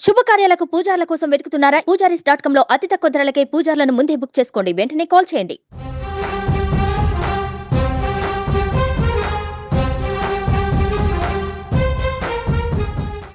శుభకార్యాలకు పూజార్ల కోసం వెతుకుతున్నారా? పూజారీస్ డాట్ కామ్లో అతి తక్కువ ధరలకే పూజార్లను ముందే బుక్ చేసుకోండి. వెంటనే కాల్ చేయండి.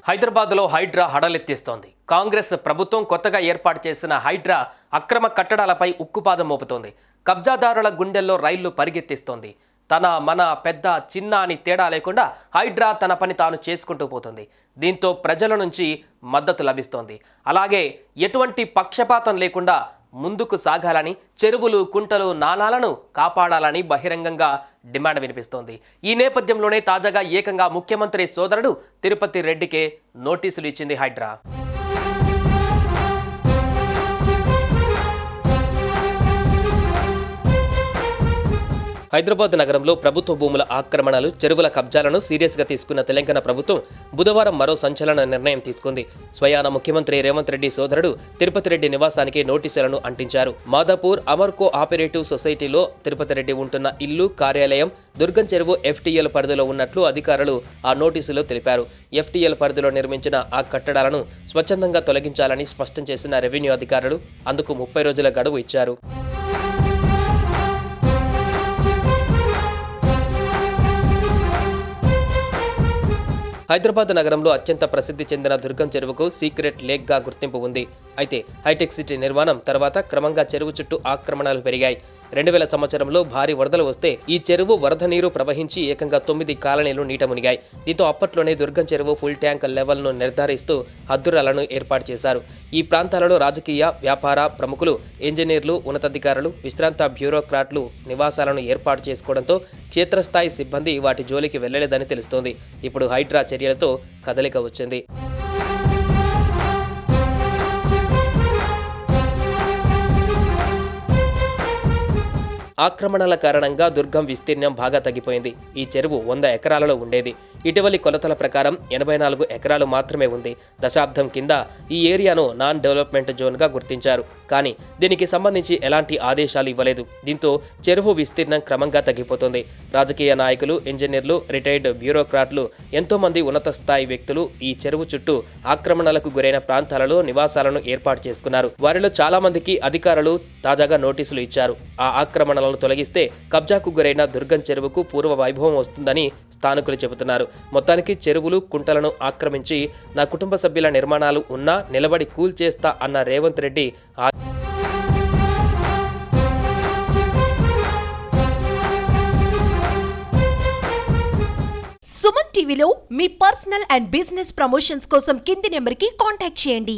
హైదరాబాద్లో హైడ్రా హడలెత్తిస్తోంది. కాంగ్రెస్ ప్రభుత్వం కొత్తగా ఏర్పాటు చేసిన హైడ్రా అక్రమ కట్టడాలపై ఉక్కుపాదం మోపుతోంది. కబ్జాదారుల గుండెల్లో రైళ్ళు పరిగెత్తిస్తోంది. తన మన పెద్ద చిన్న అని తేడా లేకుండా హైడ్రా తన పని తాను చేసుకుంటూ పోతుంది. దీంతో ప్రజల నుంచి మద్దతు లభిస్తోంది. అలాగే ఎటువంటి పక్షపాతం లేకుండా ముందుకు సాగాలని చెరువులు కుంటలు నాలాలను కాపాడాలని బహిరంగంగా డిమాండ్ వినిపిస్తోంది. ఈ నేపథ్యంలోనే తాజాగా ఏకంగా ముఖ్యమంత్రి సోదరుడు తిరుపతి రెడ్డికే నోటీసులు ఇచ్చింది హైడ్రా. హైదరాబాద్ నగరంలో ప్రభుత్వ భూముల ఆక్రమణలు చెరువుల కబ్జాలను సీరియస్గా తీసుకున్న తెలంగాణ ప్రభుత్వం బుధవారం మరో సంచలన నిర్ణయం తీసుకుంది. స్వయాన ముఖ్యమంత్రి రేవంత్ రెడ్డి సోదరుడు తిరుపతి రెడ్డి నివాసానికి నోటీసులను అంటించారు. మాదాపూర్ అమర్కో ఆపరేటివ్ సొసైటీలో తిరుపతి రెడ్డి ఉంటున్న ఇల్లు కార్యాలయం దుర్గం చెరువు ఎఫ్టీఎల్ పరిధిలో ఉన్నట్లు అధికారులు ఆ నోటీసులో తెలిపారు. ఎఫ్టీఎల్ పరిధిలో నిర్మించిన ఆ కట్టడాలను స్వచ్ఛందంగా తొలగించాలని స్పష్టం చేసిన రెవెన్యూ అధికారులు అందుకు ముప్పై రోజుల గడువు ఇచ్చారు. హైదరాబాద్ నగరంలో అత్యంత ప్రసిద్ధి చెందిన దుర్గం చెరువుకు సీక్రెట్ లేక్గా గుర్తింపు ఉంది. అయితే హైటెక్ సిటీ నిర్మాణం తర్వాత క్రమంగా చెరువు చుట్టూ ఆక్రమణలు పెరిగాయి. రెండు వేల సంవత్సరంలో భారీ వరదలు వస్తే ఈ చెరువు వరద నీరు ప్రవహించి ఏకంగా తొమ్మిది కాలనీలు నీట మునిగాయి. దీంతో అప్పట్లోనే దుర్గం చెరువు ఫుల్ ట్యాంక్ లెవెల్ను నిర్ధారిస్తూ హద్దురాలను ఏర్పాటు చేశారు. ఈ ప్రాంతాలలో రాజకీయ వ్యాపార ప్రముఖులు ఇంజనీర్లు ఉన్నతాధికారులు విశ్రాంత బ్యూరోక్రాట్లు నివాసాలను ఏర్పాటు చేసుకోవడంతో క్షేత్రస్థాయి సిబ్బంది వాటి జోలికి వెళ్ళలేదని తెలుస్తోంది. ఇప్పుడు హైడ్రా చర్యలతో కదలిక వచ్చింది. ఆక్రమణల కారణంగా దుర్గం విస్తీర్ణం బాగా తగ్గిపోయింది. ఈ చెరువు వంద ఎకరాలలో ఉండేది. ఇటీవలి కొలతల ప్రకారం ఎనభై నాలుగు ఎకరాలు మాత్రమే ఉంది. దశాబ్దం కింద ఈ ఏరియాను నాన్ డెవలప్మెంట్ జోన్గా గుర్తించారు. కానీ దీనికి సంబంధించి ఎలాంటి ఆదేశాలు ఇవ్వలేదు. దీంతో చెరువు విస్తీర్ణం క్రమంగా తగ్గిపోతుంది. రాజకీయ నాయకులు ఇంజనీర్లు రిటైర్డ్ బ్యూరోక్రాట్లు ఎంతోమంది ఉన్నత స్థాయి వ్యక్తులు ఈ చెరువు చుట్టూ ఆక్రమణలకు గురైన ప్రాంతాలలో నివాసాలను ఏర్పాటు చేసుకున్నారు. వారిలో చాలా మందికి అధికారులు తాజాగా నోటీసులు ఇచ్చారు. ఆ ఆక్రమణలను తొలగిస్తే కబ్జాకు గురైన దుర్గం చెరువుకు పూర్వ వైభవం వస్తుందని స్థానికులు చెబుతున్నారు. మొత్తానికి చెరువులు కుంటలను ఆక్రమించి నా కుటుంబ సభ్యుల నిర్మాణాలు ఉన్నా నిలబడి కూల్చేస్తా అన్న రేవంత్ రెడ్డి సుమన్ టీవీలో మీ పర్సనల్ అండ్ బిజినెస్ ప్రమోషన్స్ కోసం కింది నెంబర్కి కాంటాక్ట్ చేయండి.